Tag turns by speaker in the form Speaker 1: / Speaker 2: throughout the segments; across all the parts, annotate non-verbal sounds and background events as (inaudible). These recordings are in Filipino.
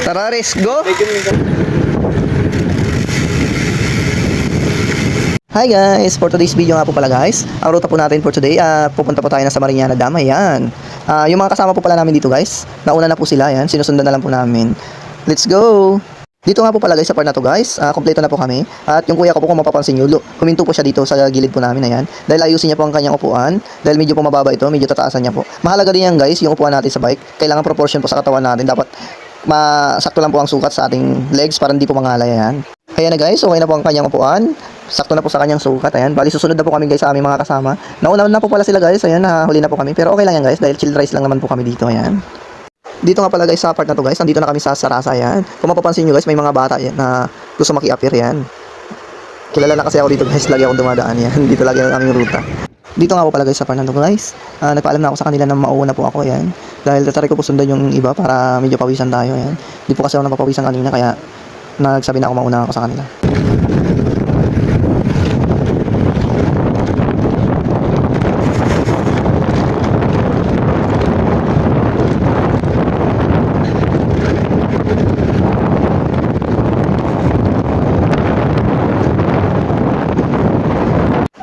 Speaker 1: Tara, let's go! Hi guys! For today's video nga po pala guys, ang ruta po natin for today, ah, pupunta po tayo na sa Mariñana Dam, ayan. Ah, yung mga kasama po pala namin dito guys, nauna na po sila, ayan, sinusundan na lang po namin. Let's go! Dito nga po pala guys sa part na to guys, ah, kompleto na po kami. At yung kuya ko po kung mapapansin nyo, huminto po siya dito sa gilid po namin, ayan. Dahil ayusin niya po ang kanyang upuan, dahil medyo po mababa ito, medyo tataasan niya po. Mahalaga din yan guys, yung upuan natin sa bike, kailangan proportion po sa katawan natin, dapat masakto lang po ang sukat sa ating legs para hindi po mangalay, ayan. Ayan na guys, okay na po ang kanyang upuan. Sakto na po sa kanyang sukat. Ayan, bali susunod na po kami guys sa aming mga kasama. Nauna na po pala sila guys. Ayan, nahuli na po kami. Pero okay lang yan guys dahil chill rice lang naman po kami dito. Ayan. Dito nga pala guys sa part na to guys. Nandito na kami sa Sarasa. Ayan. Kung mapapansin nyo guys, may mga bata yan na gusto maki-appear yan. Kilala na kasi ako dito guys. Lagi akong dumadaan yan. Dito lagi ang aming ruta. Dito nga po pala guys sa to guys. Ah, nagpaalam na ako sa kanila na mauuna po ako. Ayan. Dahil tatry ko po sundan yung iba para medyo pawisan tayo. Ayan. Di po kasi ako napapawisan kanina kaya nagsabi na ako mauna ako sa kanila.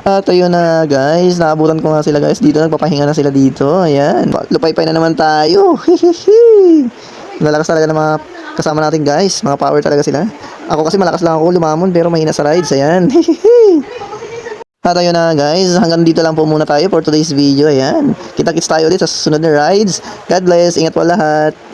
Speaker 1: At ayun na guys, naabutan ko nga sila guys. Dito nagpapahinga na sila dito. Ayan. Lupay-pay na naman tayo. (laughs) Hihihi. Malakas talaga ng mga kasama natin guys. Mga power talaga sila. Ako kasi malakas lang ako lumamon pero mahina sa rides. Ayan. (laughs) Hihihi. At ayun na guys, hanggang dito lang po muna tayo for today's video. Ayan. Kita-kits tayo ulit sa susunod na rides. God bless. Ingat po lahat.